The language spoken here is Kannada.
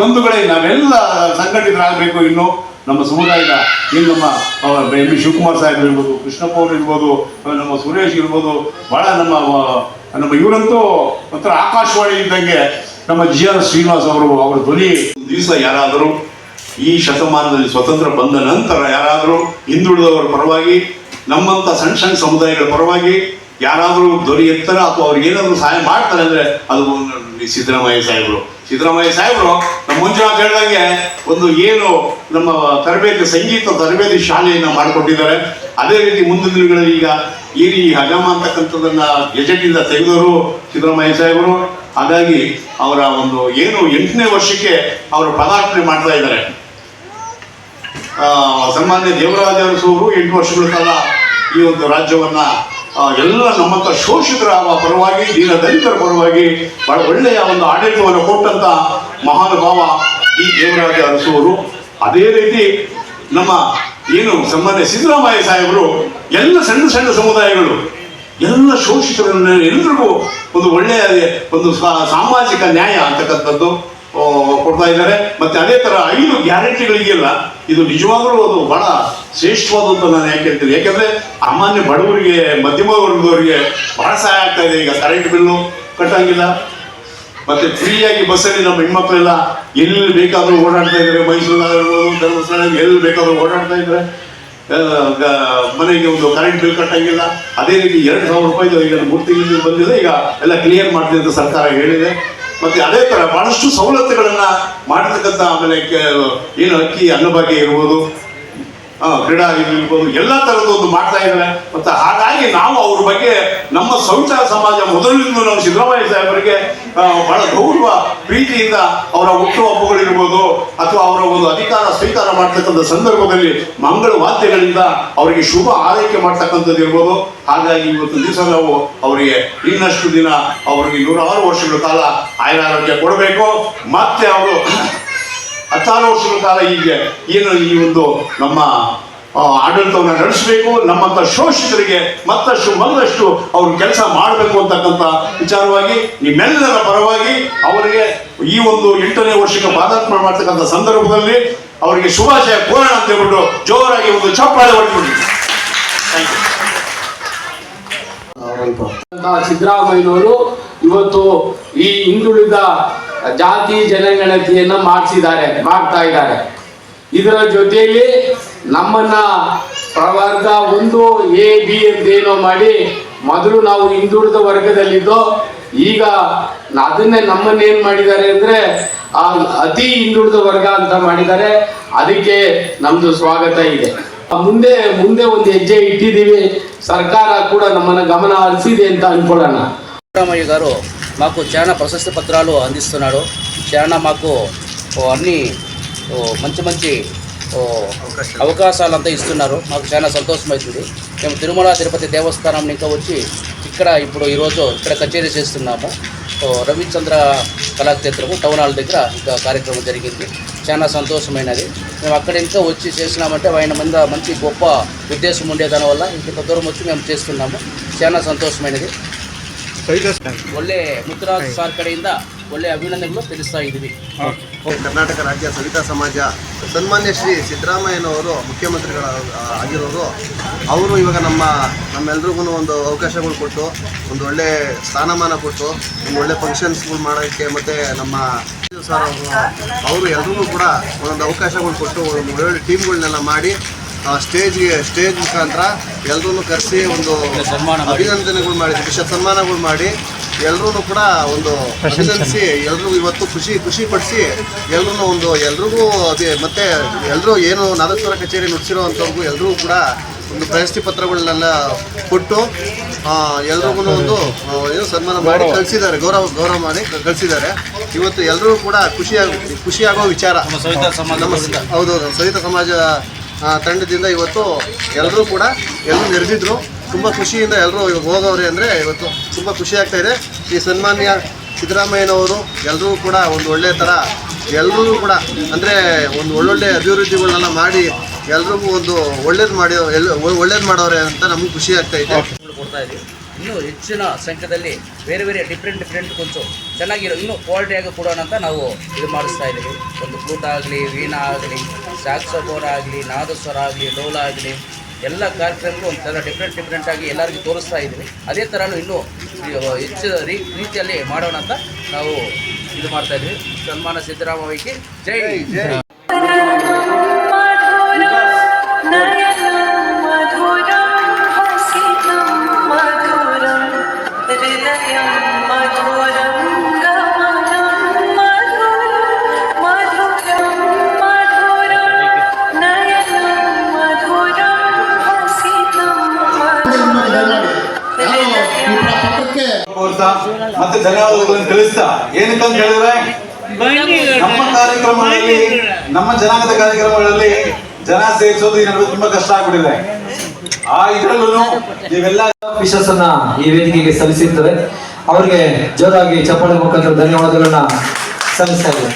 ಬಂಧುಗಳೇ, ನಾವೆಲ್ಲ ಸಂಘಟಿತರಾಗಬೇಕು ಇನ್ನು ನಮ್ಮ ಸಮುದಾಯದ, ಇನ್ನು ನಮ್ಮ ಎಂ ಬಿ ಶಿವಕುಮಾರ್ ಸಾಹೇಬ್ ಇರ್ಬೋದು, ಕೃಷ್ಣಪ್ಪ ಅವರು ಇರ್ಬೋದು ನಮ್ಮ ಸುರೇಶ್ ಇರ್ಬೋದು ಭಾಳ ನಮ್ಮ ನಮ್ಮ ಇವರಂತೂ ಒಂಥರ ಆಕಾಶವಾಣಿ ಇದ್ದಂಗೆ ನಮ್ಮ ಜಿ ಆರ್ ಶ್ರೀನಿವಾಸ್ ಅವರು, ಅವರ ಧ್ವನಿ. ದಿವಸ ಯಾರಾದರೂ ಈ ಶತಮಾನದಲ್ಲಿ ಸ್ವತಂತ್ರ ಬಂದ ನಂತರ ಯಾರಾದರೂ ಹಿಂದುಳಿದವರ ಪರವಾಗಿ ನಮ್ಮಂಥ ಸಣ್ಣ ಸಣ್ಣ ಸಮುದಾಯಗಳ ಪರವಾಗಿ ಯಾರಾದರೂ ದೊರೆ ಎತ್ತರ ಅಥವಾ ಅವ್ರಿಗೆ ಏನಾದರೂ ಸಹಾಯ ಮಾಡ್ತಾರೆ ಅಂದರೆ ಅದು ಸಿದ್ದರಾಮಯ್ಯ ಸಾಹೇಬರು. ಸಿದ್ದರಾಮಯ್ಯ ಸಾಹೇಬರು, ನಮ್ಮ ಮಂಜುನಾಥ್ ಹೇಳ್ದಂಗೆ ಒಂದು ಏನು ನಮ್ಮ ತರಬೇತಿ, ಸಂಗೀತ ತರಬೇತಿ ಶಾಲೆಯನ್ನು ಮಾಡಿಕೊಟ್ಟಿದ್ದಾರೆ. ಅದೇ ರೀತಿ ಮುಂದಿನ ದಿನಗಳಲ್ಲಿ ಈಗ ಈ ರೀ ಹಗಮ ಅಂತಕ್ಕಂಥದ್ದನ್ನ ಗೆಜೆಟಿಂದ ತೆಗೆದರು ಸಿದ್ದರಾಮಯ್ಯ ಸಾಹೇಬರು. ಹಾಗಾಗಿ ಅವರ ಒಂದು ಏನು ಎಂಟನೇ ವರ್ಷಕ್ಕೆ ಅವರು ಪದಾರ್ಪಣೆ ಮಾಡ್ತಾ ಇದ್ದಾರೆ. ಸನ್ಮಾನ್ಯ ದೇವರಾಜ ಅರಸು ಎಂಟು ವರ್ಷಗಳ ಕಾಲ ಈ ಒಂದು ರಾಜ್ಯವನ್ನ ಎಲ್ಲ ನಮ್ಮಂತ ಶೋಷಿತರ ಪರವಾಗಿ ದೀನ ದಲಿತರ ಪರವಾಗಿ ಬಹಳ ಒಳ್ಳೆಯ ಒಂದು ಆಡಳಿತವನ್ನು ಕೊಟ್ಟಂತ ಮಹಾನುಭಾವ ಈ ದೇವರಾಜ ಅರಸುವರು. ಅದೇ ರೀತಿ ನಮ್ಮ ಏನು ಸನ್ಮಾನ್ಯ ಸಿದ್ದರಾಮಯ್ಯ ಸಾಹೇಬರು, ಎಲ್ಲ ಸಣ್ಣ ಸಣ್ಣ ಸಮುದಾಯಗಳು, ಎಲ್ಲ ಶೋಷಿತರನ್ನು ಎಲ್ರಿಗೂ ಒಂದು ಒಳ್ಳೆಯ ಒಂದು ಸಾಮಾಜಿಕ ನ್ಯಾಯ ಅಂತಕ್ಕಂಥದ್ದು. ಕೊಡ್ತಾ ಇದ್ದಾರೆ. ಮತ್ತೆ ಅದೇ ತರ ಐದು ಗ್ಯಾರಂಟಿಗಳಿಗೆಲ್ಲ ಇದು ನಿಜವಾಗ್ಲೂ ಅದು ಬಹಳ ಶ್ರೇಷ್ಠವಾದಂತ ನಾನು ಯಾಕೆ ಹೇಳ್ತೀನಿ. ಯಾಕಂದ್ರೆ ಸಾಮಾನ್ಯ ಬಡವರಿಗೆ, ಮಧ್ಯಮ ವರ್ಗದವರಿಗೆ ಬಹಳ ಸಹಾಯ ಆಗ್ತಾ ಇದೆ. ಈಗ ಕರೆಂಟ್ ಬಿಲ್ಲು ಕಟ್ಟಂಗಿಲ್ಲ. ಮತ್ತೆ ಫ್ರೀಯಾಗಿ ಬಸ್ಸಲ್ಲಿ ನಮ್ಮ ಹೆಣ್ಮಕ್ಳೆಲ್ಲ ಎಲ್ಲಿ ಬೇಕಾದ್ರೂ ಓಡಾಡ್ತಾ ಇದ್ದಾರೆ. ಮೈಸೂರಿನಾಗಿರ್ಬೋದು ಧರ್ಮಸ್ಥಳ ಎಲ್ಲಿ ಬೇಕಾದ್ರೂ ಓಡಾಡ್ತಾ ಇದ್ದಾರೆ. ಮನೆಗೆ ಒಂದು ಕರೆಂಟ್ ಬಿಲ್ ಕಟ್ಟಂಗಿಲ್ಲ. ಅದೇ ರೀತಿ ಎರಡು ಸಾವಿರ ರೂಪಾಯಿ ಈಗ ಮೂರು ಬಂದಿದೆ. ಈಗ ಎಲ್ಲ ಕ್ಲಿಯರ್ ಮಾಡ್ತೀನಿ ಅಂತ ಸರ್ಕಾರ ಹೇಳಿದೆ. ಮತ್ತೆ ಅದೇ ತರ ಬಹಳಷ್ಟು ಸವಲತ್ತುಗಳನ್ನ ಮಾಡಿರ್ತಕ್ಕಂಥ ಆಮೇಲೆ ಏನು ಅಕ್ಕಿ, ಅನ್ನಭಾಗ್ಯ ಇರ್ಬೋದು ಕ್ರೀಡಾ ಇರ್ಬೋದು, ಎಲ್ಲ ತರದ್ದು ಒಂದು ಮಾಡ್ತಾ ಇದ್ದಾರೆ. ಮತ್ತೆ ಹಾಗಾಗಿ ನಾವು ಅವ್ರ ಬಗ್ಗೆ ನಮ್ಮ ಸಂವಿಧಾನ ಸಮಾಜ ಮೊದಲಿನಿಂದ ನಾವು ಸಿದ್ದರಾಮಯ್ಯ ಸಾಹೇಬರಿಗೆ ಬಹಳ ಗೌರವ ಪ್ರೀತಿಯಿಂದ ಅವರ ಹುಟ್ಟುಹಬ್ಬಗಳಿರ್ಬೋದು ಅಥವಾ ಅವರ ಒಂದು ಅಧಿಕಾರ ಸ್ವೀಕಾರ ಮಾಡ್ತಕ್ಕಂಥ ಸಂದರ್ಭದಲ್ಲಿ ಮಂಗಳ ವಾದ್ಯಗಳಿಂದ ಅವರಿಗೆ ಶುಭ ಆರೈಕೆ ಮಾಡ್ತಕ್ಕಂಥದ್ದು ಇರ್ಬೋದು. ಹಾಗಾಗಿ ಇವತ್ತು ದಿವಸ ನಾವು ಅವರಿಗೆ ಇನ್ನಷ್ಟು ದಿನ ಅವರಿಗೆ ನೂರಾರು ವರ್ಷಗಳ ಕಾಲ ಆಯುರಾರೋಗ್ಯ ಕೊಡಬೇಕು. ಮತ್ತೆ ಅವರು ಹತ್ತಾರು ವರ್ಷಗಳ ಕಾಲ ಹೀಗೆ ಏನು ಈ ಒಂದು ನಮ್ಮ ಆಡಳಿತವನ್ನು ನಡೆಸಬೇಕು, ನಮ್ಮಂತ ಶೋಷಿತರಿಗೆ ಮತ್ತಷ್ಟು ಮತ್ತಷ್ಟು ಅವರು ಕೆಲಸ ಮಾಡಬೇಕು ಅಂತಕ್ಕಂಥ ವಿಚಾರವಾಗಿ, ನಿಮ್ಮೆಲ್ಲರ ಪರವಾಗಿ ಅವರಿಗೆ ಈ ಒಂದು ಎಂಟನೇ ವರ್ಷಕ್ಕೆ ಪಾದಾರ್ಪಣೆ ಮಾಡ್ತಕ್ಕಂಥ ಸಂದರ್ಭದಲ್ಲಿ ಅವರಿಗೆ ಶುಭಾಶಯ ಕೋರೋಣ ಅಂತ ಹೇಳ್ಬಿಟ್ಟು ಜೋರಾಗಿ ಒಂದು ಚಪ್ಪಾಳೆ ಹೊಡೆದ್ಬಿಡಿ ಸಿದ್ದರಾಮಯ್ಯನವರು ಇವತ್ತು ಈ ಹಿಂದುಳಿದ ಜಾತಿ ಜನಗಣತಿಯನ್ನ ಮಾಡಿಸಿದ್ದಾರೆ, ಮಾಡ್ತಾ ಇದ್ದಾರೆ. ಇದರ ಜೊತೆಯಲ್ಲಿ ನಮ್ಮನ್ನ ಪ್ರವರ್ಗ ಒಂದು ಎ ಬಿ ಅಂತ ಏನೋ ಮಾಡಿ ಮೊದಲು ನಾವು ಹಿಂದುಳಿದ ವರ್ಗದಲ್ಲಿದ್ದೋ ಈಗ ಅದನ್ನೇ ನಮ್ಮನ್ನೇನ್ ಮಾಡಿದ್ದಾರೆ ಅಂದ್ರೆ ಆ ಅತಿ ಹಿಂದುಳಿದ ವರ್ಗ ಅಂತ ಮಾಡಿದ್ದಾರೆ ಅದಕ್ಕೆ ನಮ್ದು ಸ್ವಾಗತ ಇದೆ ಮುಂದೆ ಮುಂದೆ ಒಂದು ಹೆಜ್ಜೆ ఇట్టిదీవి ಸರ್ಕಾರ ಕೂಡ నమ్మన గమన హరిసిది ಅಂತ అన్కోడన్న సిద్ధరామయ్య గారు మాకు చాలా ప్రశస్తి పత్రాలు అందిస్తున్నాడు చాలా మాకు ఓ, అన్ని ఓ, మంచి మంచి అవకాశాలంతా ఇస్తున్నారు. మాకు చాలా సంతోషం అవుతుంది మేము తిరుమల తిరుపతి దేవస్థానం ఇంకా వచ్చి ఇక్కడ ఇప్పుడు ఈరోజు ఇక్కడ కచేరీ చేస్తున్నాము. రవిచంద్ర కళాక్షేత్రము టౌన్ హాల్ దగ్గర ఇంకా కార్యక్రమం జరిగింది. చాలా సంతోషమైనది. మేము అక్కడ ఇంకా వచ్చి చేసినామంటే ఆయన మీద మంచి గొప్ప ఉద్దేశం ఉండే దానివల్ల ఇంత దూరం వచ్చి మేము చేస్తున్నాము. చాలా సంతోషమైనది. ఒళ్ళే ముత్తురాజు సార్ కడిందా ಒಳ್ಳೆ ಅಭಿನಂದನೆಗಳು ತಿಳಿಸ್ತಾ ಇದ್ದೀವಿ. ಕರ್ನಾಟಕ ರಾಜ್ಯ ಸವಿತಾ ಸಮಾಜ ಸನ್ಮಾನ್ಯ ಶ್ರೀ ಸಿದ್ದರಾಮಯ್ಯನವರು ಮುಖ್ಯಮಂತ್ರಿಗಳ ಆಗಿರೋರು ಅವರು ಇವಾಗ ನಮ್ಮ ನಮ್ಮೆಲ್ರಿಗೂ ಒಂದು ಅವಕಾಶಗಳು ಕೊಟ್ಟು ಒಂದು ಒಳ್ಳೆ ಸ್ಥಾನಮಾನ ಕೊಟ್ಟು ಒಂದು ಒಳ್ಳೆ ಫಂಕ್ಷನ್ಸ್ಗಳು ಮಾಡೋಕ್ಕೆ ಮತ್ತು ನಮ್ಮ ಸರ್ ಅವರು ಅವರು ಎಲ್ರಿಗೂ ಕೂಡ ಒಂದೊಂದು ಅವಕಾಶಗಳು ಕೊಟ್ಟು ಒಂದು ಒಳ್ಳೊಳ್ಳೆ ಟೀಮ್ಗಳನ್ನೆಲ್ಲ ಮಾಡಿ ಸ್ಟೇಜ್ಗೆ ಸ್ಟೇಜ್ ಮುಖಾಂತರ ಎಲ್ಲರೂ ಕರೆಸಿ ಒಂದು ಸನ್ಮಾನ ಮಾಡಿ. ಅಭಿನಂದನೆಗಳು ಮಾಡಿ ವಿಷ ಸನ್ಮಾನಗಳು ಮಾಡಿ ಎಲ್ಲರೂ ಕೂಡ ಒಂದು ಅಭಿನಂದಿಸಿ ಎಲ್ರಿಗೂ ಇವತ್ತು ಖುಷಿ ಖುಷಿ ಪಡಿಸಿ ಎಲ್ರೂ ಒಂದು ಎಲ್ರಿಗೂ ಅದೇ ಮತ್ತೆ ಎಲ್ಲರೂ ಏನು ನಾದಸ್ವರ ಕಚೇರಿ ನುಡಿಸಿರೋ ಅಂಥವ್ರಿಗೂ ಎಲ್ರಿಗೂ ಕೂಡ ಒಂದು ಪ್ರಶಸ್ತಿ ಪತ್ರಗಳನ್ನೆಲ್ಲ ಕೊಟ್ಟು ಎಲ್ರಿಗೂ ಒಂದು ಏನು ಸನ್ಮಾನ ಮಾಡಿ ಕಳಿಸಿದ್ದಾರೆ ಗೌರವ ಗೌರವ ಮಾಡಿ ಕಳಿಸಿದ್ದಾರೆ. ಇವತ್ತು ಎಲ್ಲರೂ ಕೂಡ ಖುಷಿಯಾಗ ಖುಷಿಯಾಗೋ ವಿಚಾರ. ನಮ್ಮ ಸವಿತಾ ಹೌದು ಹೌದೌದು ಸವಿತಾ ಸಮಾಜ ತಂಡದಿಂದ ಇವತ್ತು ಎಲ್ಲರೂ ಕೂಡ ಎಲ್ಲರೂ ನೆರೆದಿದ್ರು. ತುಂಬ ಖುಷಿಯಿಂದ ಎಲ್ಲರೂ ಇವಾಗ ಹೋಗವ್ರೆ ಅಂದರೆ ಇವತ್ತು ತುಂಬ ಖುಷಿ ಆಗ್ತಾ ಇದೆ. ಈ ಸನ್ಮಾನ್ಯ ಸಿದ್ದರಾಮಯ್ಯನವರು ಎಲ್ಲರೂ ಕೂಡ ಒಂದು ಒಳ್ಳೆಯ ಥರ ಎಲ್ಲರೂ ಕೂಡ ಅಂದರೆ ಒಂದು ಒಳ್ಳೊಳ್ಳೆ ಅಭಿವೃದ್ಧಿಗಳನ್ನೆಲ್ಲ ಮಾಡಿ ಎಲ್ರಿಗೂ ಒಂದು ಒಳ್ಳೇದು ಮಾಡಿ ಎಲ್ಲ ಒಳ್ಳೇದು ಮಾಡೋರೆ ಅಂತ ನಮ್ಗೆ ಖುಷಿ ಆಗ್ತಾ ಇದೆ. ಕೊಡ್ತಾ ಇನ್ನೂ ಹೆಚ್ಚಿನ ಸಂಖ್ಯೆಯಲ್ಲಿ ಬೇರೆ ಬೇರೆ ಡಿಫ್ರೆಂಟ್ ಡಿಫ್ರೆಂಟ್ ಕೊಂಚ ಚೆನ್ನಾಗಿರೋ ಇನ್ನೂ ಕ್ವಾಲಿಟಿಯಾಗಿ ಕೊಡೋಣ ಅಂತ ನಾವು ಇದು ಮಾಡಿಸ್ತಾ ಇದ್ದೀವಿ. ಒಂದು ಫ್ಲೂಟ್ ಆಗಲಿ, ವೀಣಾ ಆಗಲಿ ಸ್ಯಾಕ್ಸೋಫೋನ್ ಆಗಲಿ, ನಾದಸ್ವರ ಆಗಲಿ ಡೋಲ ಆಗಲಿ, ಎಲ್ಲ ಕಾರ್ಯಕ್ರಮಕ್ಕೂ ಒಂಥರ ಡಿಫ್ರೆಂಟ್ ಡಿಫ್ರೆಂಟ್ ಆಗಿ ಎಲ್ಲರಿಗೂ ತೋರಿಸ್ತಾ ಇದ್ದೀವಿ. ಅದೇ ಥರನೂ ಇನ್ನೂ ಹೆಚ್ಚು ರೀ, ರೀತಿಯಲ್ಲಿ ಮಾಡೋಣ ಅಂತ ನಾವು ಇದು ಮಾಡ್ತಾ ಇದ್ದೀವಿ. ಸನ್ಮಾನ ಜೈ ಜೈ. ಮತ್ತೆ ಧನ್ಯವಾದಗಳನ್ನು ತಿಳಿಸ್ತಾ. ಏನಂತ ಹೇಳಿದ್ರೆ ನಮ್ಮ ಕಾರ್ಯಕ್ರಮಗಳಲ್ಲಿ ನಮ್ಮ ಜನಾಂಗದ ಕಾರ್ಯಕ್ರಮಗಳಲ್ಲಿ ಜನ ಸೇರಿಸೋದು ಈ ನಡುವೆ ತುಂಬಾ ಕಷ್ಟ ಆಗ್ಬಿಟ್ಟಿದೆ. ಆ ಇದರಲ್ಲೂ ನೀವೆಲ್ಲ ವಿಶ್ವಾಸ ಅನ್ನ ಈ ವೇದಿಕೆಗೆ ಸಲ್ಲಿಸಿರ್ತದೆ. ಅವರಿಗೆ ಜೋರಾಗಿ ಚಪ್ಪಾಳೆ ಮುಖಾಂತರ ಧನ್ಯವಾದಗಳನ್ನ ಸಲ್ಲಿಸ್ತಾ ಇದ್ದೇವೆ